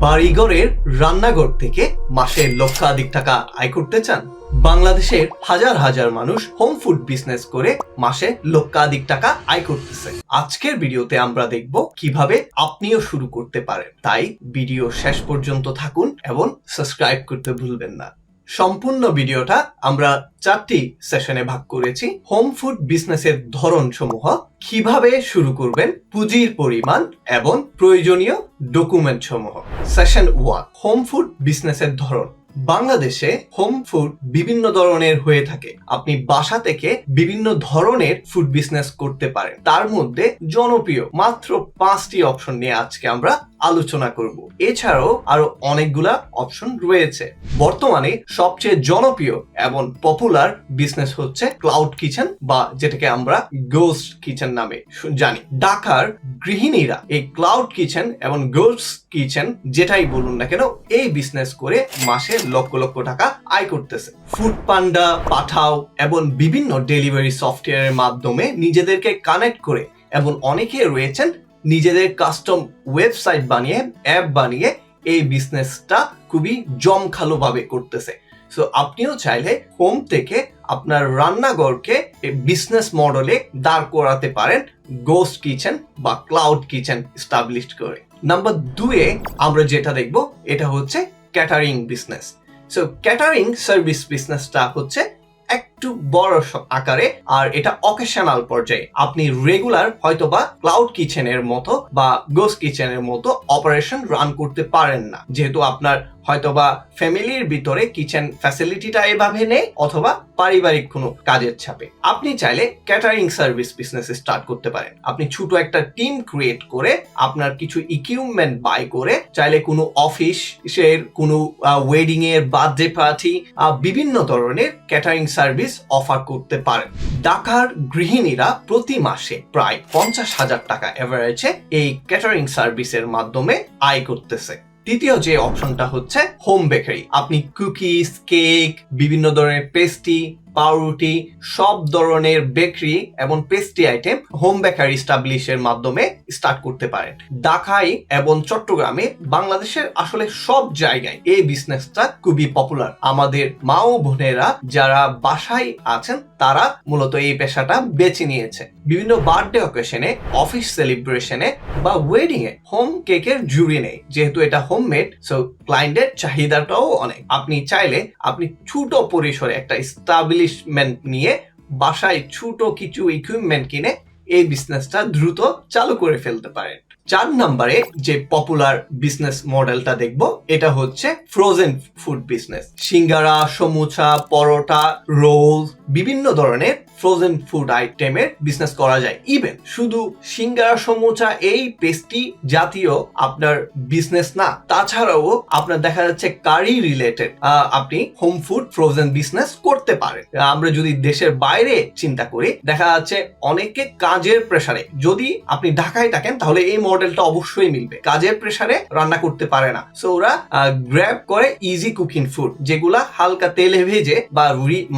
বাড়িঘরের রান্নাঘর থেকে মাসে লক্ষাধিক টাকা আয় করতে চান? বাংলাদেশের হাজার হাজার মানুষ হোম ফুড বিজনেস করে মাসে লক্ষাধিক টাকা আয় করতেছে। আজকের ভিডিওতে আমরা দেখব কীভাবে আপনিও শুরু করতে পারেন। তাই ভিডিও শেষ পর্যন্ত থাকুন এবং সাবস্ক্রাইব করতে ভুলবেন না। সম্পূর্ণ ভিডিওটা আমরা চারটি সেশনে ভাগ করেছি। হোম ফুড বিজনেসের ধরন সমূহ কীভাবে শুরু করবেন, পুঁজির পরিমাণ এবং প্রয়োজনীয় ডকুমেন্ট সমূহ সেশন ওয়ান হোম ফুড বিজনেসের ধরন। বাংলাদেশে হোম ফুড বিভিন্ন ধরনের হয়ে থাকে। আপনি বাসা থেকে বিভিন্ন ধরনের ফুড বিজনেস করতে পারেন। তার মধ্যে জনপ্রিয় মাত্র পাঁচটি অপশন নিয়ে আজকে আমরা আলোচনা করব। এছাড়াও আরও অনেকগুলা অপশন রয়েছে। বর্তমানে সবচেয়ে জনপ্রিয় এবং পপুলার বিজনেস হচ্ছে ক্লাউড কিচেন বা যেটাকে আমরা গোস্ট কিচেন নামে জানি। ঢাকার গৃহিণীরা এই ক্লাউড কিচেন এবং গোস্ট কিচেন যেটাই বলুন না কেন, এই বিজনেস করে মাসে লক্ষ লক্ষ টাকা আয় করতেছে। ফুড পান্ডা পাঠাও এবং বিভিন্ন ডেলিভারি সফটওয়্যারের মাধ্যমে নিজেদেরকে কানেক্ট করে এবং অনেকে রয়েছেন নিজেদের কাস্টম ওয়েবসাইট বানিয়ে অ্যাপ বানিয়ে এই বিজনেসটা খুবই জমখালোভাবে করতেছে। সো আপনিও চাইলে হোম থেকে আপনার রান্নাঘরকে বিজনেস মডেলে দাঁড় করাতে পারেন গোস্ট কিচেন বা ক্লাউড কিচেন স্টাবলিশ করে। নাম্বার দুয়ে আমরা যেটা দেখব, এটা হচ্ছে catering business so catering service বিজনেসটা হচ্ছে একটু বড় আকারে, আর এটা অকেশনাল পর্যায়ে। আপনি রেগুলার হয়তোবা ক্লাউড কিচেনের মতো বা গোস কিচেনের মতো অপারেশন রান করতে পারেন না। যেহেতু আপনার হয়তোবা ফ্যামিলির ভিতরে কিচেন ফ্যাসিলিটিটা এভাবে নেই, অথবা পারিবারিক কোনো কাজের ছাপে। আপনি চাইলে ক্যাটারিং সার্ভিস বিজনেস স্টার্ট করতে পারেন। আপনি ছোট একটা টিম ক্রিয়েট করে আপনার কিছু ইকুইপমেন্ট বাই করে, চাইলে কোনো অফিস এর কোনো ওয়েডিং এর বার্থডে পার্টি বিভিন্ন ধরনের ক্যাটারিং সার্ভিস অফার করতে পারে। ঢাকার গৃহিণীরা প্রতি মাসে প্রায় পঞ্চাশ হাজার টাকা এভারেজে এই ক্যাটারিং সার্ভিসের মাধ্যমে আয় করতেছে। তৃতীয় যে অপশনটা হচ্ছে হোম বেকারি আপনি কুকিজ কেক বিভিন্ন ধরনের পেস্ট্রি পাউরুটি, সব ধরনের বেকারি এবং পেস্ট্রি আইটেম হোম বেকারি স্টাবলিশের মাধ্যমে স্টার্ট করতে পারেন। ঢাকায় এবং চট্টগ্রামে বাংলাদেশের আসলে সব জায়গায় এই বিজনেসটা খুবই পপুলার। আমাদের মা ও বোনেরা যারা বাসায় আছেন, তারা মূলত এই পেশাটা বেছে নিয়েছে। বিভিন্ন বার্থডে অকেশনে, অফিস সেলিব্রেশনে বা ওয়েডিং এ হোম কেকের জুড়ি নেই। যেহেতু এটা হোমমেড সো ক্লায়েন্টের চাহিদাটাও অনেক। আপনি চাইলে, আপনি ছোট পরিসরে একটা স্টাবলিশমেন্ট নিয়ে বাসায় ছোট কিছু ইকুইপমেন্ট কিনে এই বিজনেসটা দ্রুত চালু করে ফেলতে পারেন। চার নম্বরে যে পপুলার বিজনেস মডেলটা দেখব, এটা হচ্ছে frozen food business singara, samucha, paratha roll বিভিন্ন ধরনের ফ্রোজেন ফুড আইটেমের বিজনেস করা যায়। ইভেন শুধু সিঙ্গারা, সমুচা এই পেস্টি জাতীয় আপনার বিজনেস না, তাছাড়াও আপনার দেখা যাচ্ছে কারি রিলেটেড আপনি হোম ফুড ফ্রোজেন বিজনেস করতে পারেন। আমরা যদি দেশের বাইরে চিন্তা করি, দেখা যাচ্ছে অনেকে কাজের প্রেসারে যদি আপনি ঢাকায় থাকেন, তাহলে এই মডেলটা অবশ্যই মিলবে। কাজের প্রেসারে রান্না করতে পারে না। সো ওরা গ্র্যাব করে ইজি কুকিং ফুড যেগুলা হালকা তেলে ভেজে বা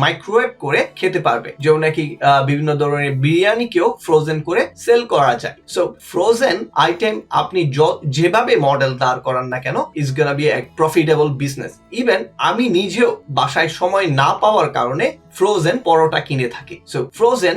মাইক্রোওয়েভ করে খেতে পারবে। যেমন নাকি বিভিন্ন ধরনের বিরিয়ানিকেও ফ্রোজেন করে সেল করা যায়। সো ফ্রোজেন আইটেম আপনি যেভাবে মডেল দাঁড় করান না কেন is gonna be a profitable business even আমি নিজেও বাসায় সময় না পাওয়ার কারণে ফ্রোজেন পরোটা কিনে থাকে। সো ফ্রোজেন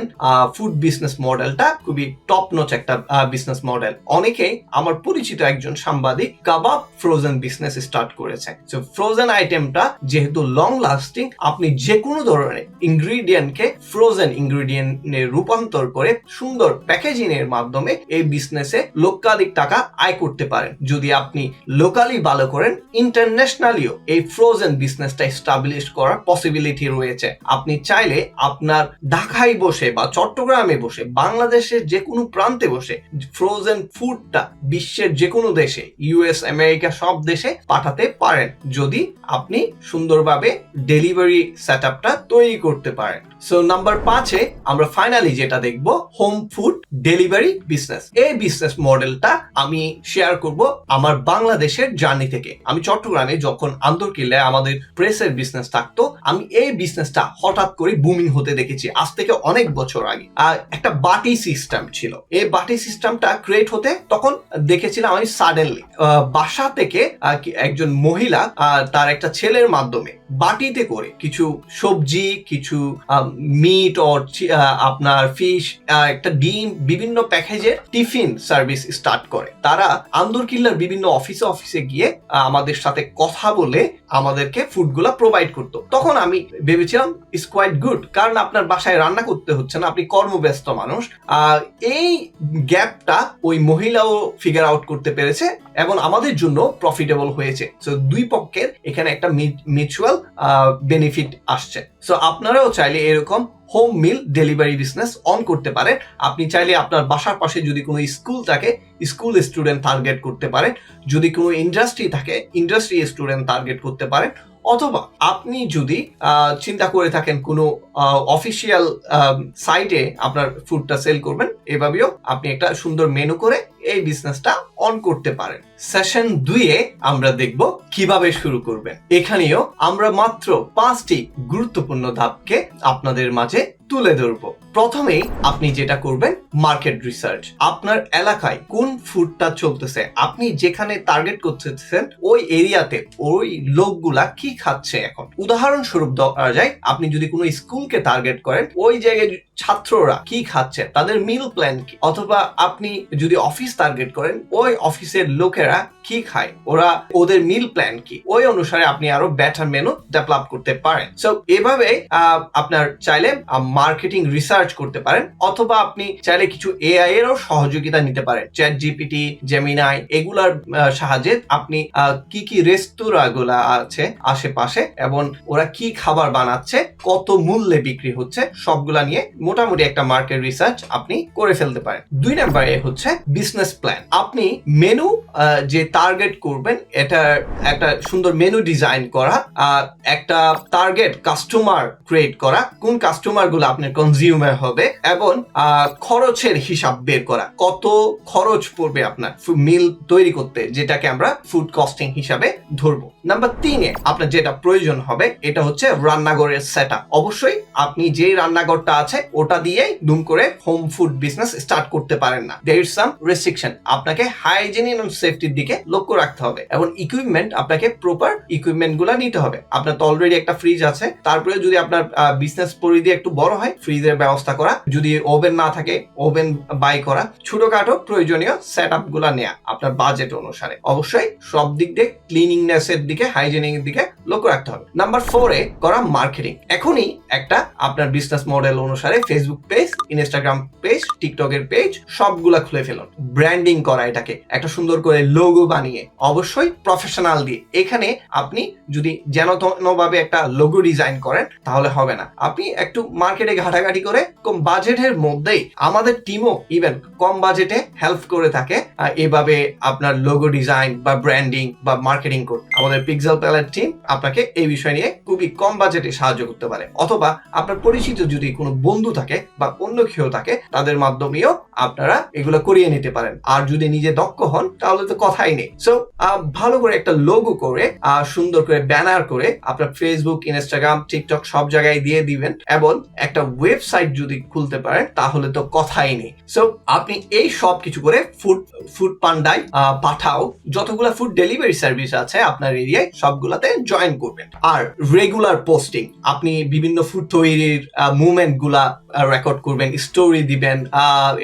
ফুড বিজনেস মডেলটা খুবই টপ নচ একটা বিজনেস মডেল অনেকেই আমার পরিচিত একজন সাংবাদিক কাবাব ফ্রোজেন বিজনেস স্টার্ট করেছে। সো ফ্রোজেন আইটেমটা যেহেতু লং লাস্টিং আপনি যে কোনো ধরনের ইনগ্রিডিয়েন্টকে ফ্রোজেন ইনগ্রিডিয়েন্টে রূপান্তর করে সুন্দর প্যাকেজিং এর মাধ্যমে এই বিজনেসে লক্ষাধিক টাকা আয় করতে পারেন। যদি আপনি লোকালি ভালো করেন ইন্টারন্যাশনালিও এই ফ্রোজেন বিজনেসটা এস্টাবলিশ করার পসিবিলিটি রয়েছে। আপনি চাইলে আপনার ঢাকায় বসে বা চট্টগ্রামে বসে, বাংলাদেশের যে কোনো প্রান্তে বসে ফ্রোজেন ফুডটা বিশ্বের যে কোনো দেশে ইউএস আমেরিকা সব দেশে পাঠাতে পারেন। যদি আপনি সুন্দরভাবে ডেলিভারি সেট আপটা তৈরি করতে পারেন। সো নাম্বার পাঁচে আমরা ফাইনালি যেটা দেখব হোম ফুড ডেলিভারি বিজনেস এই বিজনেস মডেলটা আমি শেয়ার করব আমার বাংলাদেশের জার্নি থেকে। আমি চট্টগ্রামে যখন আন্দরকিল্লায় আমাদের প্রেসের বিজনেস থাকতো, আমি এই বিজনেসটা হট হঠাৎ করে বুমিং হতে দেখেছি। আজ থেকে অনেক বছর আগে। একটা বাটি সিস্টেম ছিল। এই বাটি সিস্টেমটা ক্রিয়েট হতে তখন দেখেছিলাম আমি সাডেনলি বাসা থেকে একজন মহিলা তার একটা ছেলের মাধ্যমে। বাটিতে করে কিছু সবজি, কিছু মিট অর আপনার ফিশ একটা ডিম, বিভিন্ন প্যাকেজের টিফিন সার্ভিস স্টার্ট করে। তারা আন্দরকিল্লার বিভিন্ন অফিসে অফিসে গিয়ে আমাদের সাথে কথা বলে আমাদেরকে ফুডগুলা প্রোভাইড করতো। তখন আমি ভেবেছিলাম ইস কোয়াইট গুড কারণ আপনার বাসায় রান্না করতে হচ্ছে না, আপনি কর্মব্যস্ত মানুষ। আর এই গ্যাপটা ওই মহিলাও ফিগার আউট করতে পেরেছে এবং আমাদের জন্য প্রফিটেবল হয়েছে। সো দুই পক্ষের এখানে একটা মিউচুয়াল বেনিফিট আসছে। সো আপনারাও চাইলে এরকম home meal delivery business on করতে পারেন। আপনি চাইলে আপনার বাসার পাশে যদি কোনো স্কুল থাকে স্কুল স্টুডেন্ট টার্গেট করতে পারেন। যদি কোনো ইন্ডাস্ট্রি থাকে ইন্ডাস্ট্রি স্টুডেন্ট টার্গেট করতে পারেন। অথবা আপনি যদি চিন্তা করে থাকেন কোনো অফিসিয়াল সাইটে আপনার ফুডটা সেল করবেন, এভাবেও আপনি একটা সুন্দর মেনু করে এই বিজনেসটা অন করতে পারেন। সেশন দুইয়ে আমরা দেখব কীভাবে শুরু করবেন। এখানেও আমরা মাত্র পাঁচটি গুরুত্বপূর্ণ ধাপকে আপনাদের মাঝে তুলে ধরব। প্রথমেই আপনি যেটা করবেন মার্কেট রিসার্চ আপনার এলাকায় কোন ফুডটা চলতেছে? আপনি যেখানে টার্গেট করতেছেন, ওই এরিয়াতে ওই লোকগুলা কি খাচ্ছে এখন? উদাহরণস্বরূপ ধরা যায় আপনি যদি কোনো স্কুলকে টার্গেট করেন, ওই জায়গায় ছাত্ররা কি খাচ্ছে? তাদের মিল প্ল্যান কি? অথবা আপনি যদি অফিস টার্গেট করেন, ওই অফিসের লোকেরা কি খায়? ওরা ওদের মিল প্ল্যান কি? ওই অনুসারে আপনি আরও বেটার মেনু ডেভেলপ করতে পারেন। সো এভাবে আপনার চাইলে মার্কেটিং রিসার্চ করতে পারেন, অথবা আপনি চাইলে কিছু এআই এরও সহযোগিতা নিতে পারেন। চ্যাট জিপিটি জেমিনাই এগুলার সাহায্যে আপনি কি কি রেস্তোরাঁ গুলা আছে আশেপাশে এবং ওরা কি খাবার বানাচ্ছে, কত মূল্যে বিক্রি হচ্ছে, সবগুলা নিয়ে মোটামুটি একটা মার্কেট রিসার্চ আপনি করে ফেলতে পারেন। দুই নম্বরে হচ্ছে বিজনেস প্ল্যান। আপনি মেনু যে টার্গেট করবেন, এটা একটা সুন্দর মেনু ডিজাইন করা একটা টার্গেট কাস্টমার ক্রিয়েট করা, কোন কাস্টমারগুলো আপনার কনজিউমার হবে, এবং খরচের হিসাব বের করা, কত খরচ পড়বে আপনার মিল তৈরি করতে, যেটাকে আমরা ফুড কস্টিং হিসাবে ধরবো। নাম্বার তিনে আপনার যেটা প্রয়োজন হবে, এটা হচ্ছে রান্নাঘরের সেট অবশ্যই আপনি যে রান্নাঘরটা আছে, ওটা দিয়ে দুম করে হোম ফুড বিজনেস স্টার্ট করতে পারেন না। দের ইজ সাম রেস্ট্রিকশন আপনাকে হাইজিন এবং সেফটির দিকে লক্ষ্য রাখতে হবে এবং ইকুইপমেন্ট আপনাকে প্রপার ইকুইপমেন্টগুলা নিতে হবে। আপনার তো অলরেডি একটা ফ্রিজ আছে, তারপরে যদি আপনার বিজনেস পরিধি একটু বড় হয় ফ্রিজের ব্যবস্থা করা। যদি ওভেন না থাকে ওভেন বাই করা। ছোটখাটো প্রয়োজনীয় সেট আপগুলা নেওয়া আপনার বাজেট অনুসারে। অবশ্যই সব দিক দিয়ে ক্লিনিংনেস এর দিকে হাইজেনিং এর দিকে লক্ষ্য রাখতে হবে। নাম্বার ফোরে করা মার্কেটিং এখনই একটা আপনার বিজনেস মডেল অনুসারে ফেসবুক পেজ ইনস্টাগ্রাম পেজ টিকটকের পেজ সবগুলা খুলে ফেলুন। ব্র্যান্ডিং করা এটাকে, একটা সুন্দর করে লোগো বানিয়ে, অবশ্যই প্রফেশনাল দিয়ে। এখানে আপনি যদি যেন ভাবে একটা লোগো ডিজাইন করেন, তাহলে হবে না। আপনি একটু মার্কেটে ঘাটাঘাটি করে, কম বাজেটের মধ্যেই আমাদের টিমও ইভেন কম বাজেটে হেল্প করে থাকে এভাবে আপনার লোগো ডিজাইন বা ব্র্যান্ডিং বা মার্কেটিং করতে আমাদের পিক্সেল প্যালেট টিম আপনাকে এই বিষয় নিয়ে খুবই কম বাজেটে সাহায্য করতে পারে। অথবা আপনার পরিচিত যদি কোনো বন্ধু থাকে বা অন্য কেউ থাকে, তাদের মাধ্যমেও আপনারা এগুলো করিয়ে নিতে পারেন। আর যদি নিজে দক্ষ হন তাহলে তো কথাই নেই। সো ভালো করে একটা লোগো করে আহ, সুন্দর করে ব্যানার করে আপনার ফেসবুক ইনস্টাগ্রাম টিকটক সব জায়গায় দিয়ে দিবেন। এবং একটা ওয়েবসাইট যদি খুলতে পারেন তাহলে তো কথাই নেই। সো আপনি এই সব কিছু করে ফুড ফুড পান্ডায় পাঠাও। যতগুলো ফুড ডেলিভারি সার্ভিস আছে আপনার এরিয়ায় সবগুলাতে জয়েন করবেন। আর রেগুলার পোস্টিং আপনি বিভিন্ন ফুড তৈরির মুভমেন্টগুলা রেকর্ড করবেন স্টোরি দিবেন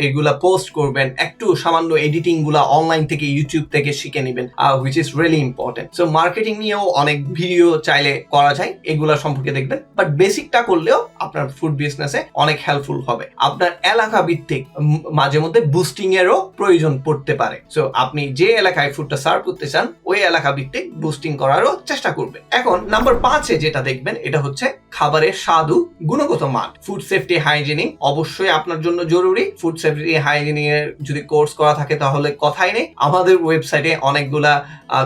এগুলা পোস্ট করবেন একটু সামান্য এডিটিংগুলা অনলাইন থেকে ইউটিউব থেকে শিখে নেবেন which is really important so marketing নিয়েও অনেক ভিডিও চাইলে করা যায়, এগুলা সম্পর্কে দেখবেন। বাট বেসিকটা করলেও আপনার ফুড বিজনেসে অনেক হেল্পফুল হবে। আপনার এলাকা ভিত্তিক মাঝে মধ্যে বুস্টিং এরও প্রয়োজন পড়তে পারে। সো আপনি যে এলাকায় ফুডটা সার্ভ করতে চান, ওই এলাকা ভিত্তিক বুস্টিং করারও চেষ্টা করবেন। এখন নাম্বার পাঁচে যেটা দেখবেন, এটা হচ্ছে খাবারের স্বাদু গুণগত মান। ফুড সেফটি হাইজিনিং অবশ্যই আপনার জন্য জরুরি। ফুড সেফটি হাইজিনিং এর যদি কোর্স করা থাকে তাহলে কথাই নেই। আমাদের ওয়েবসাইটে অনেকগুলা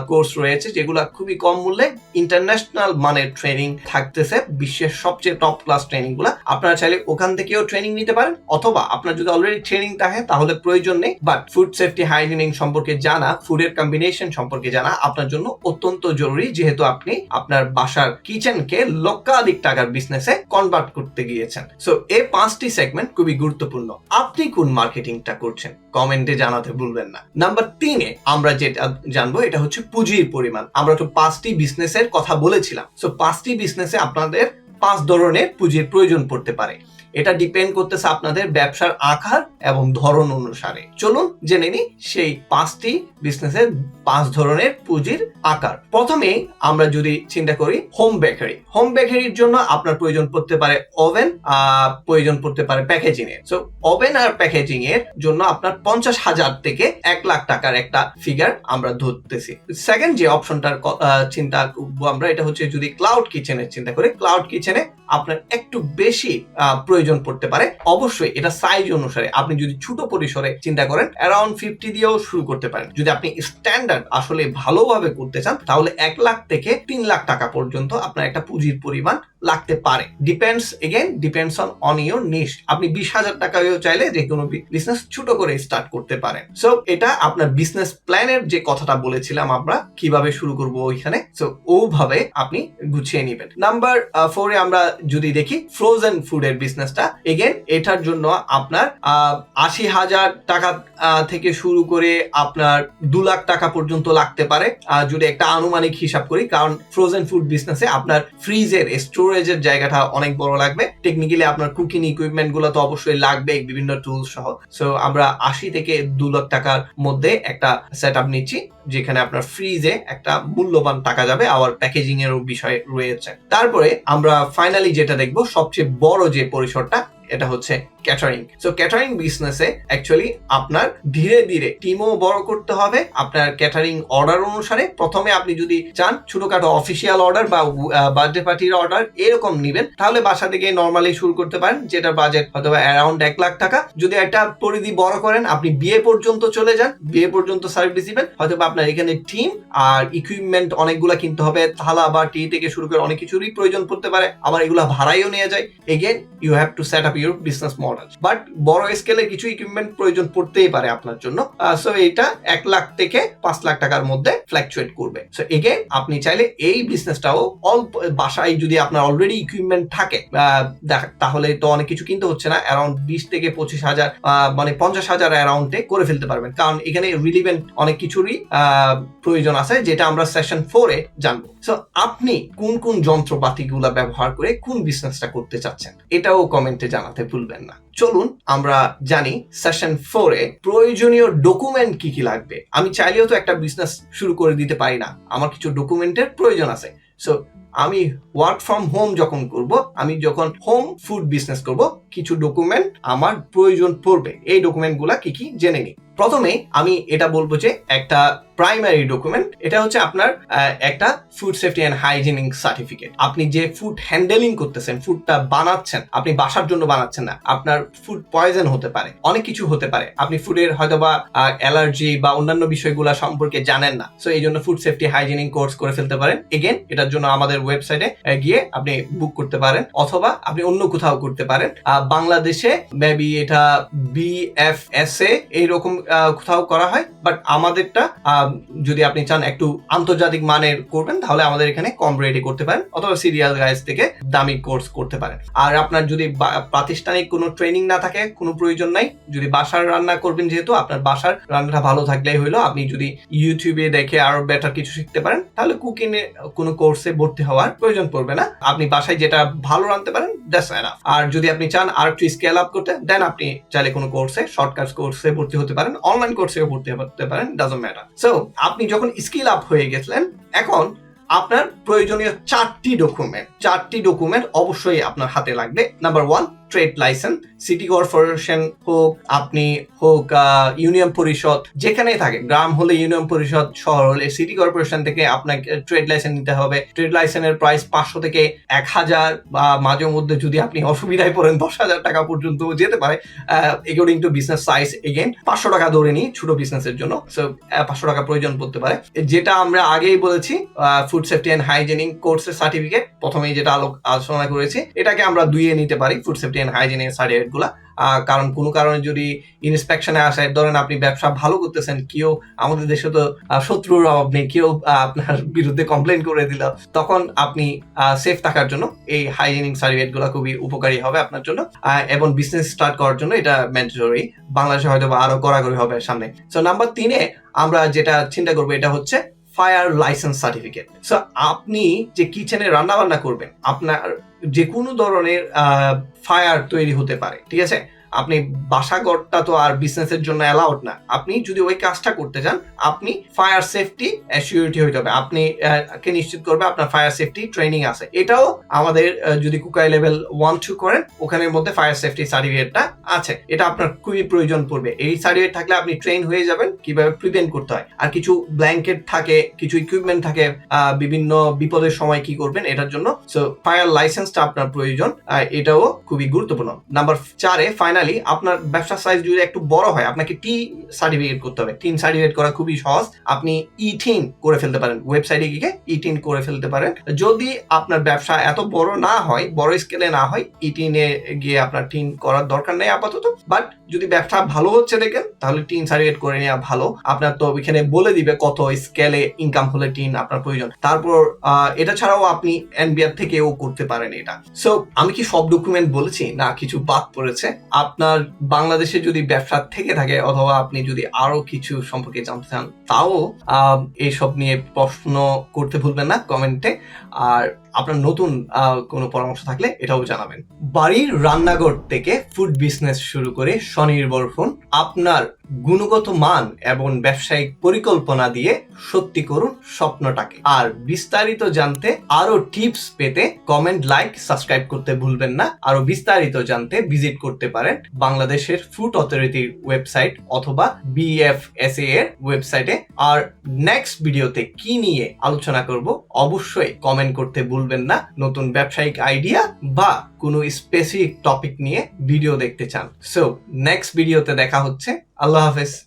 কোর্স রয়েছে যেগুলো খুবই কম মূল্যে ইন্টারন্যাশনাল মানের ট্রেনিং থাকতেছে, বিশ্বের সবচেয়ে টপ ক্লাস ট্রেনিংগুলা। আপনারা চাইলে ওখান থেকেও ট্রেনিং নিতে পারেন, অথবা আপনার যদি অলরেডি ট্রেনিং থাকে তাহলে প্রয়োজন নেই। বাট ফুড সেফটি হাইজিনিং সম্পর্কে জানা ফুডের কম্বিনেশন সম্পর্কে জানা আপনার জন্য অত্যন্ত জরুরি, যেহেতু আপনি আপনার বাসার কিচেনকে লক্ষাধিক টাকার বিজনেসে কনভার্ট করতে গিয়েছেন। সো এই পাঁচটি সেগমেন্ট খুবই গুরুত্বপূর্ণ। আপনি কোন মার্কেটিংটা করছেন? কমেন্টে জানাতে ভুলবেন না। নাম্বার তিনে আমরা যেটা জানব, এটা হচ্ছে পুঁজির পরিমাণ। আমরা তো পাঁচটি বিজনেসের কথা বলেছিলাম। সো পাঁচটি বিজনেসে আপনাদের পাঁচ ধরনের পুঁজির প্রয়োজন পড়তে পারে। এটা ডিপেন্ড করতেছে আপনাদের ব্যবসার আকার এবং ধরন অনুসারে। চলুন জেনে নিই সেই পাঁচটি বিজনেসের পাঁচ ধরনের পুঁজির আকার। প্রথমে আমরা যদি চিন্তা করি হোম বেকারি হোম বেকারির জন্য আপনার প্রয়োজন পড়তে পারে ওভেন প্রয়োজন পড়তে পারে প্যাকেজিং এর। সো ওভেন আর প্যাকেজিং এর জন্য আপনার পঞ্চাশ হাজার থেকে এক লাখ টাকার একটা ফিগার আমরা ধরতেছি। সেকেন্ড যে অপশনটার চিন্তা আমরা এটা হচ্ছে যদি ক্লাউড কিচেনের চিন্তা করি ক্লাউড কিচেনে আপনার একটু বেশি আহ, প্রয়োজন পড়তে পারে, অবশ্যই এটা সাইজ অনুসারে। আপনি যদি ছোট পরিসরে চিন্তা করেন অ্যারাউন্ড ফিফটি দিয়েও শুরু করতে পারেন। যদি আপনি স্ট্যান্ডার্ড আসলে ভালোভাবে করতে চান, তাহলে এক লাখ থেকে তিন লাখ টাকা পর্যন্ত আপনার একটা পুঁজির পরিমাণ লাগতে পারে। Depends again depends on on your niche আপনি বিশ হাজার টাকায়ও চাইলে যে কোনো বিজনেস ছোট করে স্টার্ট করতে পারেন। সো এটা আপনার বিজনেস প্ল্যানের যে কথাটা বলেছিলাম আমরা, কীভাবে শুরু করব ওইখানে? সো ওভাবে আপনি গুছিয়ে নেবেন। নাম্বার ফোরে আমরা যদি দেখি ফ্রোজেন ফুডের বিজনেসটা এগেন এটার জন্য আপনার আশি হাজার টাকা থেকে শুরু করে আপনার দু লাখ টাকা পর্যন্ত লাগতে পারে যদি একটা আনুমানিক হিসাব করি, কারণ ফ্রোজেন ফুড বিজনেসে আপনার ফ্রিজের স্টোরেজের জায়গাটা অনেক বড় লাগবে। টেকনিক্যালি আপনার কুকিং ইকুইপমেন্টগুলো তো অবশ্যই লাগবে, বিভিন্ন টুলস সহ। সো আমরা আশি থেকে দু লাখ টাকার মধ্যে একটা সেট আপ নিচ্ছি, যেখানে আপনার ফ্রিজে একটা মূল্যবান টাকা যাবে, আবার প্যাকেজিং এর বিষয় রয়েছে। তারপরে আমরা ফাইনালি যেটা দেখব, সবচেয়ে বড় যে পরিসরটা এটা হচ্ছে ক্যাটারিং সো ক্যাটারিং বিজনেসে অ্যাকচুয়ালি আপনার ধীরে ধীরে টিমও বড় করতে হবে। আপনার ক্যাটারিং অর্ডার অনুসারে প্রথমে আপনি যদি চান ছোটখাটো অফিসিয়াল অর্ডার বা বার্থডে পার্টির অর্ডার এরকম নিবেন, তাহলে বাসা থেকে নর্মালি শুরু করতে পারেন, যেটার বাজেট হয়তো অ্যারাউন্ড এক লাখ টাকা। যদি একটা পরিধি বড় করেন, আপনি বিয়ে পর্যন্ত চলে যান, বিয়ে পর্যন্ত সার্ভিস দিবেন। হয়তো আপনার এখানে টিম আর ইকুইপমেন্ট অনেকগুলা কিনতে হবে, থালা বা টি থেকে শুরু করে অনেক কিছুরই প্রয়োজন পড়তে পারে। আবার এগুলা ভাড়াইও নিয়ে যায়। Again you have to set up your business model but বড় স্কেলে কিছু ইকুইপমেন্ট প্রয়োজন পড়তেই পারে আপনার জন্য। সো এটা এক লাখ থেকে পাঁচ লাখ টাকার মধ্যে ফ্ল্যাকচুয়েট করবে। সো এগেন আপনি চাইলে এই বিজনেসটাও অল্প, বাসায় যদি আপনার অলরেডি ইকুইপমেন্ট থাকে তাহলে তো অনেক কিছু কিনতে হচ্ছে না। অ্যারাউন্ড বিশ থেকে পঁচিশ হাজার মানে পঞ্চাশ হাজার অ্যারাউন্ডে করে ফেলতে পারবেন। কারণ এখানে রিলিভেন্ট অনেক কিছুরই প্রয়োজন আছে, যেটা আমরা সেশন ফোরে জানব। সো আপনি কোন কোন যন্ত্রপাতিগুলা ব্যবহার করে কোন বিজনেসটা করতে চাচ্ছেন? এটাও কমেন্টে জানাতে ভুলবেন না। চলুন, আমরা জানি সেশন ফোরে প্রয়োজনীয় ডকুমেন্ট কি কি লাগবে। আমি চাইলেও তো একটা বিজনেস শুরু করে দিতে পারি না। আমার কিছু ডকুমেন্টের প্রয়োজন আছে। সো আমি ওয়ার্ক ফ্রম হোম যখন করব, আমি যখন হোম ফুড বিজনেস করব, কিছু ডকুমেন্ট আমার প্রয়োজন পড়বে। এই ডকুমেন্টগুলা কি কি জেনে নিই। প্রথমে আমি এটা বলব যে একটা প্রাইমারি ডকুমেন্ট এটা হচ্ছে আপনার একটা food safety and hygienic certificate আপনি যে ফুড হ্যান্ডেলিং করতেছেন ফুডটা বানাচ্ছেন, আপনি বাসার জন্য বানাচ্ছেন না, আপনার ফুড পয়জন হতে পারে, অনেক কিছু হতে পারে। আপনি ফুডের হয়তো বা অ্যালার্জি বা অন্যান্য বিষয়গুলো সম্পর্কে জানেন না সো এই জন্য ফুড সেফটি হাইজিনিক কোর্স করে ফেলতে পারেন। এগেন এটার জন্য আমাদের ওয়েবসাইটে গিয়ে আপনি বুক করতে পারেন অথবা আপনি অন্য কোথাও করতে পারেন। বাংলাদেশে মেবি এটা বিএফএসএ এইরকম কোথাও করা হয়। বাট আমাদেরটা যদি আপনি চান একটু আন্তর্জাতিক মানের করবেন, তাহলে আমাদের এখানে কম রেটে করতে পারেন অথবা সিরিয়াল গাইজ থেকে দামি কোর্স করতে পারেন। আর আপনার যদি প্রাতিষ্ঠানিক কোনো ট্রেনিং না থাকে, কোনো প্রয়োজন নাই, যদি বাসার রান্না করবেন যেহেতু, আপনার বাসার রান্নাটা ভালো থাকলেই হলো আপনি যদি ইউটিউবে দেখে আরও বেটার কিছু শিখতে পারেন, তাহলে কুকিং এ কোনো কোর্সে ভর্তি হওয়ার প্রয়োজন পড়বে না। আপনি বাসায় যেটা ভালো রাঁধতে পারেন দ্যাটস এনাফ আর যদি আপনি চান আর একটু স্কেল আপ করতে দেন আপনি চাইলে কোনো কোর্সে শর্টকাট কোর্সে ভর্তি হতে পারেন অনলাইন কোর্সে ভর্তি হতে পারেন ডাজন্ট ম্যাটার সো আপনি যখন স্কিল আপ হয়ে গেছিলেন, এখন আপনার প্রয়োজনীয় চারটি ডকুমেন্ট চারটি ডকুমেন্ট অবশ্যই আপনার হাতে লাগবে। Number one trade licence, city corporation হোক, আপনি হোক ইউনিয়ন পরিষদ, যেখানেই থাকে গ্রাম হলে ইউনিয়ন পরিষদ, শহর হলে সিটি কর্পোরেশন থেকে আপনাকে ট্রেড লাইসেন্স নিতে হবে। ট্রেড লাইসেন্সের প্রাইস পাঁচশো থেকে এক হাজার বা মাঝে মধ্যে যদি আপনি অসুবিধায় পড়েন, দশ হাজার টাকা পর্যন্ত যেতে পারে। According to business size again পাঁচশো টাকা ধরে নিই ছোট বিজনেসের জন্য। সো পাঁচশো টাকা প্রয়োজন পড়তে পারে। যেটা আমরা আগেই বলেছি ফুড সেফটি অ্যান্ড হাইজেনিক কোর্সের সার্টিফিকেট প্রথমেই যেটা আলোক আলোচনা করেছি, এটাকে আমরা দুইয়ে নিতে পারি ফুড সেফটি অ্যান্ড হাইজিনেরগুলা কারণ কোনো কারণে যদি ইন্সপেকশনে আসে, ধরেন আপনি ব্যবসা ভালো করতেছেন, কেউ আমাদের দেশে তো শত্রুর অভাব নেই, কেউ আপনার বিরুদ্ধে কমপ্লেন করে দিল, তখন আপনি সেফ থাকার জন্য এই হাইজিনিক সার্টিফিকেটগুলো খুবই উপকারী হবে আপনার জন্য এবং বিজনেস স্টার্ট করার জন্য এটা ম্যান্ডেটরি বাংলাদেশে হয়তো আরও কড়াকড়ি হবে সামনে। সো নাম্বার তিনে আমরা যেটা চিন্তা করব, এটা হচ্ছে ফায়ার লাইসেন্স সার্টিফিকেট সো আপনি যে কিচেনে রান্না বান্না করবেন, আপনার যে কোনো ধরনের ফায়ার তৈরি হতে পারে ঠিক আছে? আপনি বাসাঘরটা তো আর বিজনেসের জন্য অ্যালাউড না। আপনি যদি ওই কাজটা করতে চান, আপনি ফায়ার সেফটি অ্যাসিউরিটি হইতে হবে। আপনি কে নিশ্চিত করবে? আপনার ফায়ার সেফটি ট্রেনিং আছে। এটাও আমাদের যদি কুকাই লেভেল ওয়ান টু করেন, ওখানের মধ্যে ফায়ার সেফটি সার্টিফিকেটটা আছে। এটা আপনার খুবই প্রয়োজন পড়বে। এই সার্টিফিকেট থাকলে আপনি ট্রেন হয়ে যাবেন, কীভাবে প্রিভেন্ট করতে হয়। আর কিছু ব্ল্যাঙ্কেট থাকে, কিছু ইকুইপমেন্ট থাকে বিভিন্ন বিপদের সময় কি করবেন, এটার জন্য। সো ফায়ার লাইসেন্সটা আপনার প্রয়োজন এটাও খুবই গুরুত্বপূর্ণ। নাম্বার চারে ফাইনালি আপনার ব্যবসার সাইজ যদি একটু বড় হয়, আপনাকে টি সার্টিফিকেট করতে হবে। টিন সার্টিফিকেট করা খুবই সহজ। আপনি ই টিন করে ফেলতে পারেন। ওয়েবসাইটে গিয়ে ই টিন করে ফেলতে পারেন। যদি আপনার ব্যবসা এত বড় না হয়, বড় স্কেলে না হয় ই টিনে গিয়ে আপনার টিন করার দরকার নেই আপাতত। বাট যদি ব্যবসা ভালো হচ্ছে দেখেন, তাহলে টিন সার্টিফিকেট করে নেওয়া ভালো। আপনার তো এখানে বলে দিবে কত স্কেলে ইনকাম হলে টিন আপনার প্রয়োজন। তারপর এটা ছাড়াও আপনি এনবিআর থেকেও করতে পারেন এটা। সো আমি কি সব ডকুমেন্ট বলেছি? না, কিছু বাদ পড়েছে। আপনার বাংলাদেশে যদি ব্যবসা থেকে থাকে অথবা আপনি যদি আরও কিছু সম্পর্কে জানতে চান, তাও এইসব নিয়ে প্রশ্ন করতে ভুলবেন না কমেন্টে। আর আপনার নতুন কোনো পরামর্শ থাকলে এটাও জানাবেন। বাড়ির রান্নাঘর থেকে ফুড বিজনেস শুরু করে স্বনির্ভর ফোন আপনার গুণগত মান এবং ব্যবসায়িক পরিকল্পনা দিয়ে সত্যি করুন স্বপ্নটাকে। আর বিস্তারিত জানতে আরও টিপস পেতে কমেন্ট লাইক সাবস্ক্রাইব করতে ভুলবেন না। আরও বিস্তারিত জানতে ভিজিট করতে পারেন বাংলাদেশের ফুড অথরিটির ওয়েবসাইট অথবা বিএফএসএ এর ওয়েবসাইটে আর নেক্সট ভিডিওতে কি নিয়ে আলোচনা করব অবশ্যই কমেন্ট করতে ভুলবেন না, নতুন ব্যবসায়িক আইডিয়া বা কোনো স্পেসিফিক টপিক নিয়ে ভিডিও দেখতে চান। সো নেক্সট ভিডিওতে দেখা হচ্ছে। আল্লাহ হাফেজ।